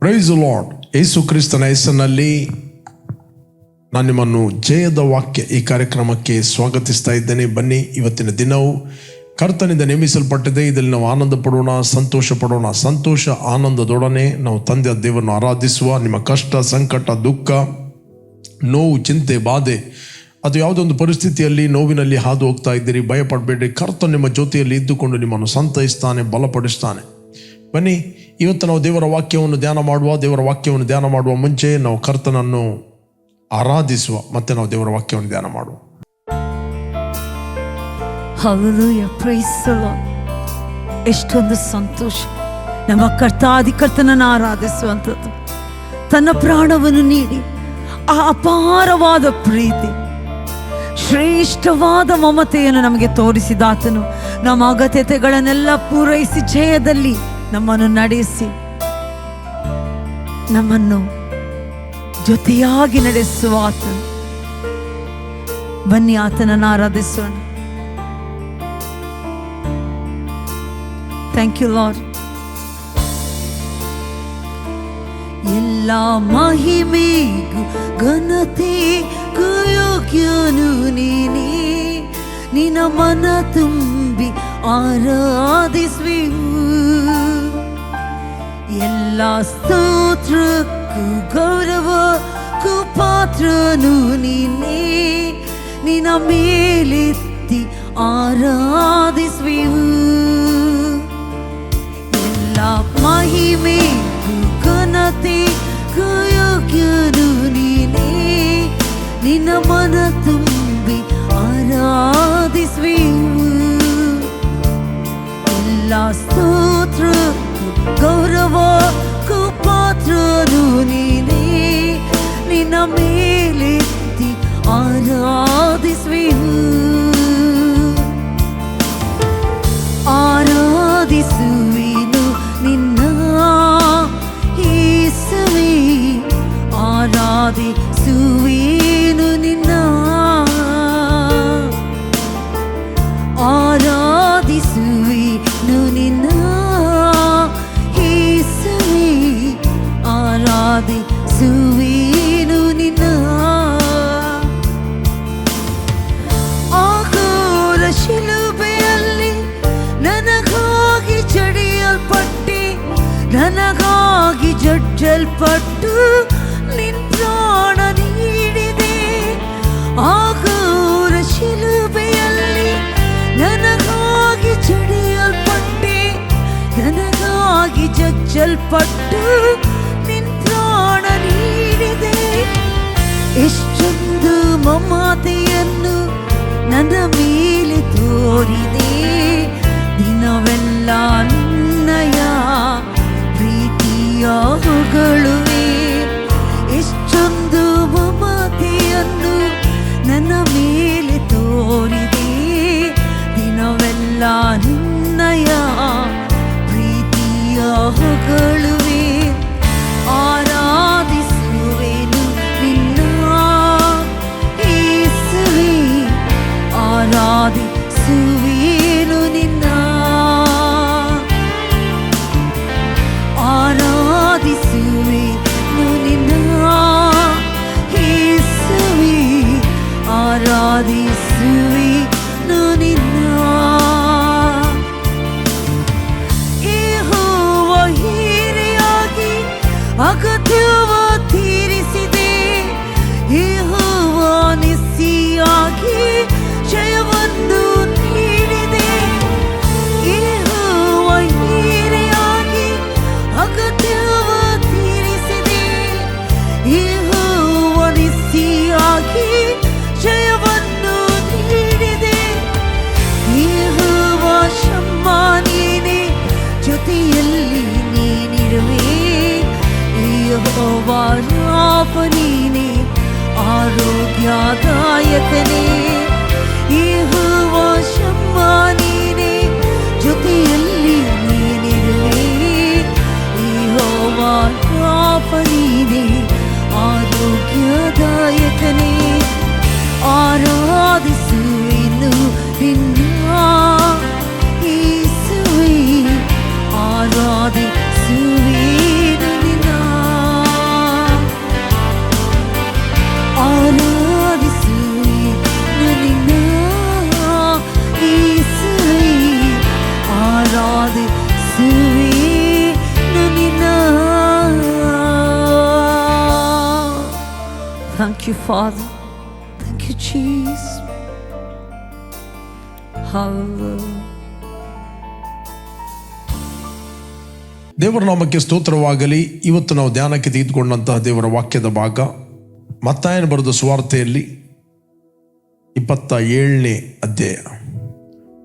Price lord ಯೇಸು ಕ್ರಿಸ್ತನ ಹೆಸರಿನಲ್ಲಿ ನಾನು ನಿಮ್ಮನ್ನು ಜಯದ ವಾಕ್ಯ ಈ ಕಾರ್ಯಕ್ರಮಕ್ಕೆ ಸ್ವಾಗತಿಸ್ತಾ ಇದ್ದೇನೆ. ಬನ್ನಿ, ಇವತ್ತಿನ ದಿನವು ಕರ್ತನಿಂದ ನೇಮಿಸಲ್ಪಟ್ಟಿದೆ. ಇದರಲ್ಲಿ ನಾವು ಆನಂದ ಪಡೋಣ ಸಂತೋಷ ಪಡೋಣ ಸಂತೋಷ ಆನಂದದೊಡನೆ ನಾವು ತಂದೆಯ ದೇವರನ್ನು ಆರಾಧಿಸುವ. ನಿಮ್ಮ ಕಷ್ಟ, ಸಂಕಟ, ದುಃಖ, ನೋವು, ಚಿಂತೆ, ಬಾಧೆ, ಅದು ಯಾವುದೊಂದು ಪರಿಸ್ಥಿತಿಯಲ್ಲಿ ನೋವಿನಲ್ಲಿ ಹಾದು ಹೋಗ್ತಾ ಇದ್ದೀರಿ. ಭಯಪಡಬೇಡಿ. ಕರ್ತ ನಿಮ್ಮ ಜೊತೆಯಲ್ಲಿ ಇದ್ದುಕೊಂಡು ನಿಮ್ಮನ್ನು ಸಂತೈಸ್ತಾನೆ, ಬಲಪಡಿಸ್ತಾನೆ. ಬನ್ನಿ ಇವತ್ತು ನಾವು ದೇವರ ವಾಕ್ಯವನ್ನು ಧ್ಯಾನ ಮಾಡುವ, ದೇವರ ವಾಕ್ಯವನ್ನು ಧ್ಯಾನ ಮಾಡುವ ಮುಂಚೆ ನಾವು ಕರ್ತನನ್ನು ಆರಾಧಿಸುವ, ಮತ್ತೆ ನಾವು ದೇವರ ವಾಕ್ಯವನ್ನು ಧ್ಯಾನ ಮಾಡುವ. ಎಷ್ಟೊಂದು ಸಂತೋಷ. ನಮ್ಮ ಕರ್ತಾದಿ ಕರ್ತನನ್ನು ಆರಾಧಿಸುವಂಥದ್ದು. ತನ್ನ ಪ್ರಾಣವನ್ನು ನೀಡಿ. ಆ ಅಪಾರವಾದ ಪ್ರೀತಿ. ಶ್ರೇಷ್ಠವಾದ ಮಮತೆಯನ್ನು ನಮಗೆ ತೋರಿಸಿದಾತನು. ನಮ್ಮ ಅಗತ್ಯತೆಗಳನ್ನೆಲ್ಲ ಪೂರೈಸಿ ಜಯದಲ್ಲಿ ನಮ್ಮನ್ನು ನಡೆಸಿ, ನಮ್ಮನ್ನು ಜೊತೆಯಾಗಿ ನಡೆಸುವ ಆತನು. ಬನ್ನಿ ಆತನನ್ನು ಆರಾಧಿಸೋಣ. ಥ್ಯಾಂಕ್ ಯು ಲಾರ್ಡ್ ಎಲ್ಲ ಮಹಿಮೆಗೂ ಘನತೆಗೂ ಯೋಗ್ಯನು ನೀನೇ. ನಿನ್ನ ಮನ ತುಂಬಿ ಆರಾಧಿಸುವೆವು ಎಲ್ಲ ಸ್ತೋತ್ರಕ್ಕೂ ಗೌರವಕ್ಕೂ ಪಾತ್ರನು ನೀನೇ ನಿನ್ನ ಮೇಲೆತ್ತಿ ಆರಾಧಿಸುವೆವು ಎಲ್ಲ ಮಹಿಮೆ ಘನತೆ ಯೋಗ್ಯನು ನೀನೇ ನಿನ್ನ ಮನ ತುಂಬಿ ಆರಾಧಿಸುವೆವು ಎಲ್ಲ ಸ್ತೋತ್ರ गौरव मतृधी ने न मिलिति आ ಜಜ್ಜಲ್ಪಟ್ಟು ನಿನ್ ಪ್ರಾಣ ನೀಡಿದೆ ಎಷ್ಟೊಂದು ಮಮತೆಯನ್ನು ನನ್ನ ಮೇಲೆ ತೋರಿದೆ ದಿನವೆಲ್ಲ Father. Thank you, Jesus. ದೇವರ ನಾಮಕ್ಕೆ ಸ್ತೋತ್ರವಾಗಲಿ. ಇವತ್ತು ನಾವು ಧ್ಯಾನಕ್ಕೆ ತೆಗೆದುಕೊಂಡಂತಹ ದೇವರ ವಾಕ್ಯದ ಭಾಗ. ಮತ್ತಾಯನ ಬರೆದ ಸುವಾರ್ತೆಯಲ್ಲಿ ಇಪ್ಪತ್ತ ಏಳನೇ ಅಧ್ಯಾಯ.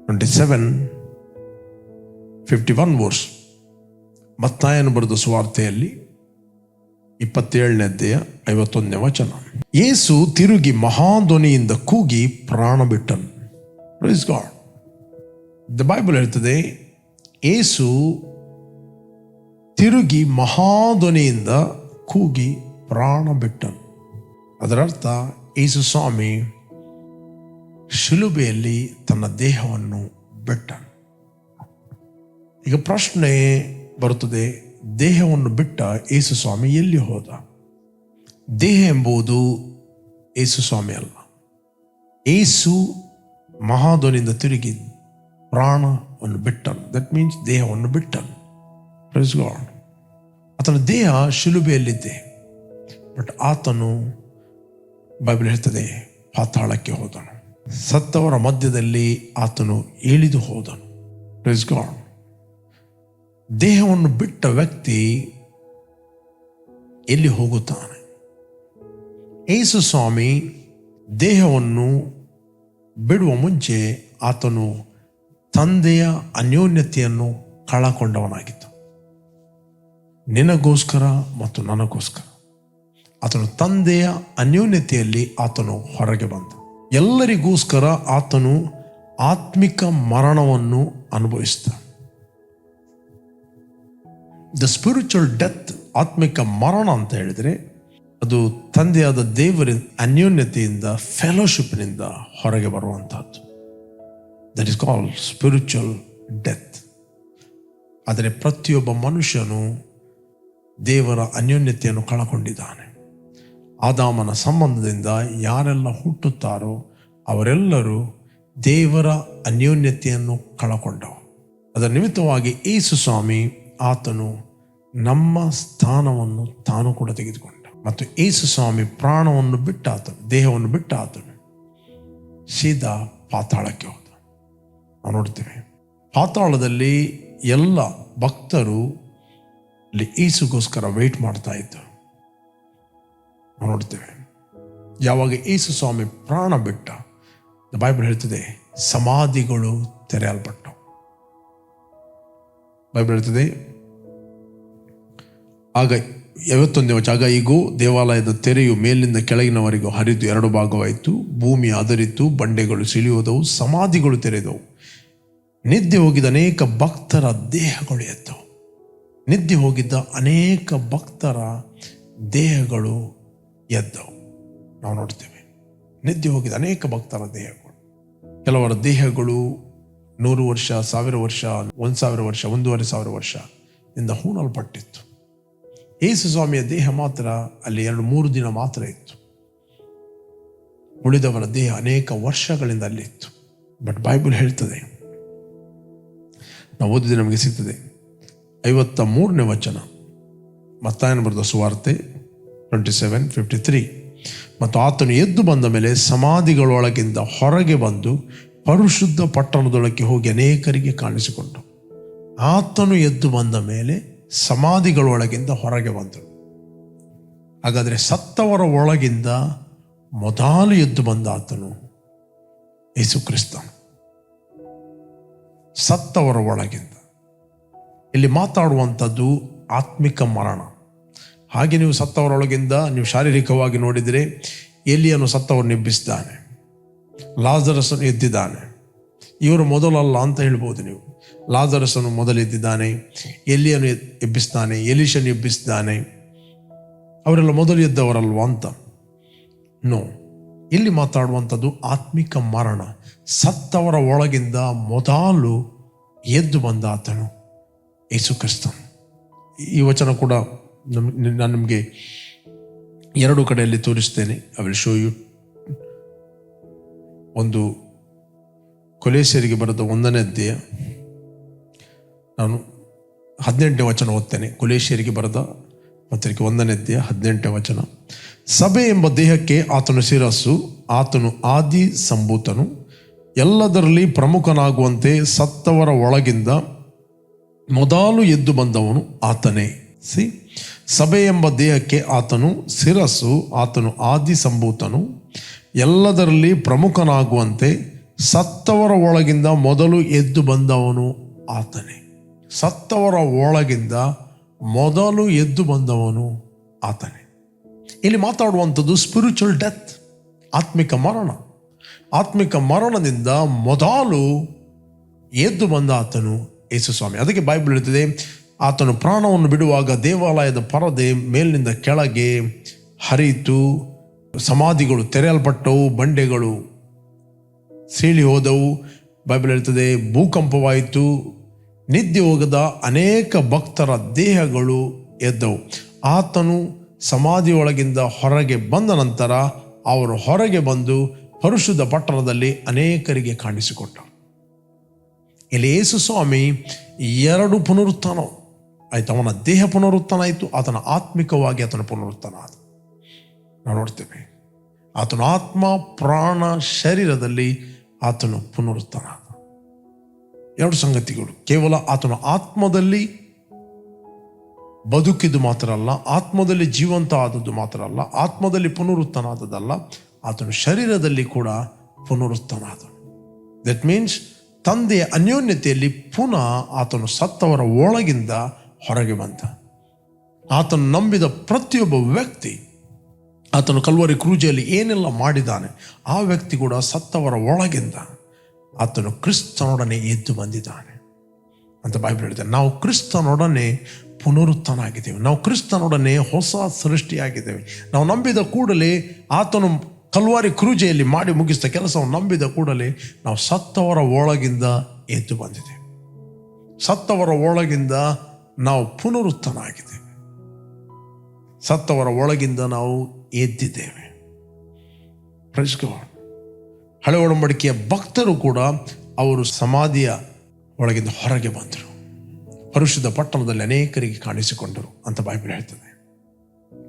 Twenty seven fifty one verse ಮತ್ತಾಯನ ಬರೆದ ಸುವಾರ್ತೆಯಲ್ಲಿ ಇಪ್ಪತ್ತೇಳನೇ ಅಧ್ಯಾಯ ಐವತ್ತೊಂದನೇ ವಚನ. ಯೇಸು ತಿರುಗಿ ಮಹಾಧ್ವನಿಯಿಂದ ಕೂಗಿ ಪ್ರಾಣ ಬಿಟ್ಟನು. ಪ್ರೈಸ್ ಗಾಡ್ ದ ಬೈಬಲ್ ಹೇಳ್ತದೆ ಏಸು ತಿರುಗಿ ಮಹಾಧ್ವನಿಯಿಂದ ಕೂಗಿ ಪ್ರಾಣ ಬಿಟ್ಟನು. ಅದರರ್ಥ, ಯೇಸು ಸ್ವಾಮಿ ಶಿಲುಬೆಯಲ್ಲಿ ತನ್ನ ದೇಹವನ್ನು ಬಿಟ್ಟನು. ಈಗ ಪ್ರಶ್ನೆ ಬರುತ್ತದೆ ದೇಹವನ್ನು ಬಿಟ್ಟ ಯೇಸು ಸ್ವಾಮಿ ಎಲ್ಲಿ ಹೋದ? ದೇಹ ಎಂಬುದು ಏಸು ಸ್ವಾಮಿ ಅಲ್ಲ. ಏಸು ಮಹಾಧ್ವನಿಯಿಂದ ತಿರುಗಿ ಪ್ರಾಣವನ್ನು ಬಿಟ್ಟನು. ದಟ್ ಮೀನ್ಸ್ ದೇಹವನ್ನು ಬಿಟ್ಟನು. ಪ್ರೈಸ್ ಗಾಡ್ ಆತನ ದೇಹ ಶಿಲುಬೆಯಲ್ಲಿದ್ದೆ. ಬಟ್ ಆತನು ಬೈಬಲ್ ಹೇಳ್ತದೆ, ಪಾತಾಳಕ್ಕೆ ಹೋದನು. ಸತ್ತವರ ಮಧ್ಯದಲ್ಲಿ ಆತನು ಇಳಿದು ಹೋದನು. ಪ್ರೈಸ್ ಗಾಡ್ ದೇಹವನ್ನು ಬಿಟ್ಟ ವ್ಯಕ್ತಿ ಎಲ್ಲಿ ಹೋಗುತ್ತಾನೆ? ಏಸು ಸ್ವಾಮಿ ದೇಹವನ್ನು ಬಿಡುವ ಮುಂಚೆ ಆತನು ತಂದೆಯ ಅನ್ಯೋನ್ಯತೆಯನ್ನು ಕಳಕೊಂಡವನಾಗಿತ್ತು. ನಿನಗೋಸ್ಕರ ಮತ್ತು ನನಗೋಸ್ಕರ. ಆತನು ತಂದೆಯ ಅನ್ಯೋನ್ಯತೆಯಲ್ಲಿ ಆತನು ಹೊರಗೆ ಬಂದ. ಎಲ್ಲರಿಗೋಸ್ಕರ ಆತನು ಆತ್ಮಿಕ ಮರಣವನ್ನು ಅನುಭವಿಸಿದ ದ ಸ್ಪಿರಿಚುವಲ್ ಡೆತ್ ಆತ್ಮಿಕ ಮರಣ ಅಂತ ಹೇಳಿದರೆ ಅದು ತಂದೆಯಾದ ದೇವರ ಅನ್ಯೋನ್ಯತೆಯಿಂದ ಫೆಲೋಶಿಪ್ನಿಂದ ಹೊರಗೆ ಬರುವಂತಹದ್ದು. That is call spiritual death ಆದರೆ ಪ್ರತಿಯೊಬ್ಬ ಮನುಷ್ಯನು ದೇವರ ಅನ್ಯೋನ್ಯತೆಯನ್ನು ಕಳಕೊಂಡಿದ್ದಾನೆ. ಆದಾಮನ ಸಂಬಂಧದಿಂದ ಯಾರೆಲ್ಲ ಹುಟ್ಟುತ್ತಾರೋ ಅವರೆಲ್ಲರೂ ದೇವರ ಅನ್ಯೋನ್ಯತೆಯನ್ನು ಕಳಕೊಂಡವು ಅದರ ನಿಮಿತ್ತವಾಗಿ ಏಸು ಸ್ವಾಮಿ ಆತನು ನಮ್ಮ ಸ್ಥಾನವನ್ನು ತಾನು ಕೂಡ ತೆಗೆದುಕೊಂಡ. ಮತ್ತು ಏಸು ಸ್ವಾಮಿ ಪ್ರಾಣವನ್ನು ಬಿಟ್ಟ ಆತನು ದೇಹವನ್ನು ಬಿಟ್ಟ ಆತನು ಸೀದಾ ಪಾತಾಳಕ್ಕೆ ಹೋದ. ನಾವು ನೋಡ್ತೇವೆ, ಪಾತಾಳದಲ್ಲಿ ಎಲ್ಲ ಭಕ್ತರು ಅಲ್ಲಿ ಏಸುಗೋಸ್ಕರ ವೆಯ್ಟ್ ಮಾಡ್ತಾ ಇದ್ದರು ನಾವು ನೋಡ್ತೇವೆ, ಯಾವಾಗ ಏಸು ಸ್ವಾಮಿ ಪ್ರಾಣ ಬಿಟ್ಟ ಬೈಬಲ್ ಹೇಳ್ತದೆ, ಸಮಾಧಿಗಳು ತೆರೆಯಲ್ಪಟ್ಟವು ಬೈಬಲ್ ಹೇಳ್ತದೆ, ಆಗ ಐವತ್ತೊಂದನೇ ವಚ ಆಗ ಈಗೂ ದೇವಾಲಯದ ತೆರೆಯು ಮೇಲಿಂದ ಕೆಳಗಿನವರೆಗೂ ಹರಿದು ಎರಡು ಭಾಗವಾಯಿತು. ಭೂಮಿ ಅದರಿತು ಬಂಡೆಗಳು ಸಿಳಿಯೋದವು ಸಮಾಧಿಗಳು ತೆರೆದವು. ನಿದ್ದೆ ಹೋಗಿದ ಅನೇಕ ಭಕ್ತರ ದೇಹಗಳು ಎದ್ದವು ನಿದ್ದೆ ಹೋಗಿದ್ದ ಅನೇಕ ಭಕ್ತರ ದೇಹಗಳು ಎದ್ದವು. ನಾವು ನೋಡ್ತೇವೆ, ನಿದ್ದೆ ಹೋಗಿದ ಅನೇಕ ಭಕ್ತರ ದೇಹಗಳು. ಕೆಲವರ ದೇಹಗಳು ನೂರು ವರ್ಷ, ಸಾವಿರ ವರ್ಷ, ಒಂದು ಸಾವಿರ ವರ್ಷ, ಒಂದೂವರೆ ಸಾವಿರ ವರ್ಷ ಇಂದ ಹೂಣಲ್ಪಟ್ಟಿತ್ತು. ಯೇಸು ಸ್ವಾಮಿಯ ದೇಹ ಮಾತ್ರ ಅಲ್ಲಿ ಎರಡು ಮೂರು ದಿನ ಮಾತ್ರ ಇತ್ತು. ಉಳಿದವರ ದೇಹ ಅನೇಕ ವರ್ಷಗಳಿಂದ ಅಲ್ಲಿತ್ತು ಬಟ್ ಬೈಬಲ್ ಹೇಳ್ತದೆ, ನಾವು ಓದಿದ ನಮಗೆ ಸಿಗ್ತದೆ, ಐವತ್ತ ಮೂರನೇ ವಚನ, ಮತ್ತಾಯನ ಬರೆದ ಸುವಾರ್ತೆ ಟ್ವೆಂಟಿ ಸೆವೆನ್ ಫಿಫ್ಟಿ ತ್ರೀ ಮತ್ತು ಆತನು ಎದ್ದು ಬಂದ ಮೇಲೆ ಸಮಾಧಿಗಳೊಳಗಿಂದ ಹೊರಗೆ ಬಂದು ಪರಿಶುದ್ಧ ಪಟ್ಟಣದೊಳಕ್ಕೆ ಹೋಗಿ ಅನೇಕರಿಗೆ ಕಾಣಿಸಿಕೊಂಡು ಆತನು ಎದ್ದು ಬಂದ ಮೇಲೆ ಸಮಾಧಿಗಳೊಳಗಿಂದ ಹೊರಗೆ ಬಂದರು ಹಾಗಾದರೆ ಸತ್ತವರ ಒಳಗಿಂದ ಮೊದಲು ಎದ್ದು ಬಂದ ಆತನು ಯೇಸು ಕ್ರಿಸ್ತನು ಸತ್ತವರ ಒಳಗಿಂದ. ಇಲ್ಲಿ ಮಾತಾಡುವಂಥದ್ದು ಆತ್ಮಿಕ ಮರಣ. ಹಾಗೆ ನೀವು ಸತ್ತವರೊಳಗಿಂದ ನೀವು ಶಾರೀರಿಕವಾಗಿ ನೋಡಿದರೆ ಎಲಿಯನ್ನು ಸತ್ತವರು ಎಬ್ಬಿಸಿದ್ದಾನೆ ಲಾಜರಸನು ಎದ್ದಿದ್ದಾನೆ. ಇವರು ಮೊದಲಲ್ಲ ಅಂತ ಹೇಳ್ಬೋದು ನೀವು. ಲಾಜರಸನು ಮೊದಲು ಎದ್ದಿದ್ದಾನೆ ಎಲ್ಲಿಯನ್ನು ಎಬ್ಬಿಸ್ತಾನೆ ಎಲಿಶನು ಎಬ್ಬಿಸಿದ್ದಾನೆ ಅವರೆಲ್ಲ ಮೊದಲು ಎದ್ದವರಲ್ವ ಅಂತ. ನೋ, ಇಲ್ಲಿ ಮಾತಾಡುವಂಥದ್ದು ಆತ್ಮಿಕ ಮರಣ. ಸತ್ತವರ ಒಳಗಿಂದ ಮೊದಲು ಎದ್ದು ಬಂದ ಆತನು ಯೇಸು ಕ್ರಿಸ್ತನು ಈ ವಚನ ಕೂಡ ನಮ್, ನಾನು ನಿಮಗೆ ಎರಡು ಕಡೆಯಲ್ಲಿ ತೋರಿಸ್ತೇನೆ. ಐ ವಿಲ್ ಶೋ ಯು ಒಂದು ಕೊಲೇಸರಿಗೆ ಬರೆದ ಒಂದನೇ ಅಧ್ಯಾಯ. ನಾನು ಹದಿನೆಂಟನೇ ವಚನ ಓದ್ತೇನೆ. ಕೊಲೇಶಿಯರಿಗೆ ಬರೆದ ಪತ್ರಿಕೆ ಒಂದನೇ ಅಧ್ಯಾಯ ಹದಿನೆಂಟನೇ ವಚನ. ಸಭೆ ಎಂಬ ದೇಹಕ್ಕೆ ಆತನು ಶಿರಸ್ಸು, ಆತನು ಆದಿ ಸಂಭೂತನು. ಎಲ್ಲದರಲ್ಲಿ ಪ್ರಮುಖನಾಗುವಂತೆ ಸತ್ತವರ ಒಳಗಿಂದ ಮೊದಲು ಎದ್ದು ಬಂದವನು ಆತನೇ. ಸಿ, ಸಭೆ ಎಂಬ ದೇಹಕ್ಕೆ ಆತನು ಶಿರಸ್ಸು, ಆತನು ಆದಿ ಸಂಭೂತನು. ಎಲ್ಲದರಲ್ಲಿ ಪ್ರಮುಖನಾಗುವಂತೆ ಸತ್ತವರ ಒಳಗಿಂದ ಮೊದಲು ಎದ್ದು ಬಂದವನು ಆತನೇ. ಸತ್ತವರ ಒಳಗಿಂದ ಮೊದಲು ಎದ್ದು ಬಂದವನು ಆತನೇ. ಇಲ್ಲಿ ಮಾತಾಡುವಂಥದ್ದು ಸ್ಪಿರಿಚುವಲ್ ಡೆತ್ ಆತ್ಮಿಕ ಮರಣ. ಆತ್ಮಿಕ ಮರಣದಿಂದ ಮೊದಲು ಎದ್ದು ಬಂದ ಆತನು ಯೇಸು ಸ್ವಾಮಿ ಅದಕ್ಕೆ ಬೈಬಲ್ ಹೇಳುತ್ತದೆ ಆತನು ಪ್ರಾಣವನ್ನು ಬಿಡುವಾಗ ದೇವಾಲಯದ ಪರದೆ ಮೇಲಿನಿಂದ ಕೆಳಗೆ ಹರಿಯಿತು. ಸಮಾಧಿಗಳು, ತೆರೆಯಲ್ಪಟ್ಟವು, ಬಂಡೆಗಳು ಸೀಳಿ ಹೋದವು. ಬೈಬಲ್ ಹೇಳ್ತದೆ, ಭೂಕಂಪವಾಯಿತು, ನಿದ್ದೆ ಹೋಗದ ಅನೇಕ ಭಕ್ತರ ದೇಹಗಳು ಎದ್ದವು. ಆತನು ಸಮಾಧಿಯೊಳಗಿಂದ ಹೊರಗೆ ಬಂದ ನಂತರ ಅವರು ಹೊರಗೆ ಬಂದು ಪರಿಶುದ್ಧ ಪಟ್ಟಣದಲ್ಲಿ ಅನೇಕರಿಗೆ ಕಾಣಿಸಿಕೊಟ್ಟ. ಇಲ್ಲಿ ಯೇಸು ಸ್ವಾಮಿ ಎರಡು ಪುನರುತ್ಥಾನ. ಆಯ್ತು, ಅವನ ದೇಹ ಪುನರುತ್ಥಾನ ಆಯಿತು, ಆತನ ಆತ್ಮಿಕವಾಗಿ ಆತನ ಪುನರುತ್ಥಾನ ಆದ. ನಾವು ನೋಡ್ತೇವೆ. ಆತನ ಆತ್ಮ, ಪ್ರಾಣ, ಶರೀರದಲ್ಲಿ ಆತನು ಪುನರುತ್ಥಾನ ಎರಡು ಸಂಗತಿಗಳು. ಕೇವಲ ಆತನ ಆತ್ಮದಲ್ಲಿ ಬದುಕಿದ್ದು ಮಾತ್ರ ಅಲ್ಲ, ಆತ್ಮದಲ್ಲಿ ಜೀವಂತ ಆದದ್ದು ಮಾತ್ರ ಅಲ್ಲ, ಆತ್ಮದಲ್ಲಿ ಪುನರುತ್ಥಾನ ಆದದ್ದಲ್ಲ ಆತನು ಶರೀರದಲ್ಲಿ ಕೂಡ ಪುನರುತ್ಥಾನ ಆದನು ದಟ್ ಮೀನ್ಸ್ ತಂದೆಯ ಅನ್ಯೋನ್ಯತೆಯಲ್ಲಿ ಪುನಃ ಆತನು ಸತ್ತವರ ಒಳಗಿಂದ ಹೊರಗೆ ಬಂದ. ಆತನು ನಂಬಿದ ಪ್ರತಿಯೊಬ್ಬ ವ್ಯಕ್ತಿ ಆತನು ಕಲ್ವರಿ ಕ್ರೂಜೆಯಲ್ಲಿ ಏನೆಲ್ಲ ಮಾಡಿದ್ದಾನೆ, ಆ ವ್ಯಕ್ತಿ ಕೂಡ ಸತ್ತವರ ಒಳಗಿಂದ ಆತನು ಕ್ರಿಸ್ತನೊಡನೆ ಎದ್ದು ಬಂದಿದ್ದಾನೆ ಅಂತ ಬೈಬಲ್ ಹೇಳಿದೆ ನಾವು ಕ್ರಿಸ್ತನೊಡನೆ ಪುನರುತ್ಥಾನ ಆಗಿದ್ದೇವೆ ನಾವು ಕ್ರಿಸ್ತನೊಡನೆ ಹೊಸ ಸೃಷ್ಟಿಯಾಗಿದ್ದೇವೆ. ನಾವು ನಂಬಿದ ಕೂಡಲೇ ಆತನು ಕಲ್ವಾರಿ ಕ್ರೂಜೆಯಲ್ಲಿ ಮಾಡಿ ಮುಗಿಸಿದ ಕೆಲಸವನ್ನು ನಂಬಿದ ಕೂಡಲೇ ನಾವು ಸತ್ತವರ ಒಳಗಿಂದ ಎದ್ದು ಬಂದಿದ್ದೇವೆ. ಸತ್ತವರ ಒಳಗಿಂದ ನಾವು ಪುನರುತ್ಥಾನ ಆಗಿದ್ದೇವೆ ಸತ್ತವರ ಒಳಗಿಂದ ನಾವು ಎದ್ದಿದ್ದೇವೆ. God. ಹಳೆ ಒಡಂಬಡಿಕೆಯ ಭಕ್ತರು ಕೂಡ ಅವರು ಸಮಾಧಿಯ ಒಳಗಿಂದ ಹೊರಗೆ ಬಂದರು. ಪರಿಶುದ್ಧ ಪಟ್ಟಣದಲ್ಲಿ ಅನೇಕರಿಗೆ ಕಾಣಿಸಿಕೊಂಡರು ಅಂತ ಬೈಬಲ್ ಹೇಳ್ತದೆ.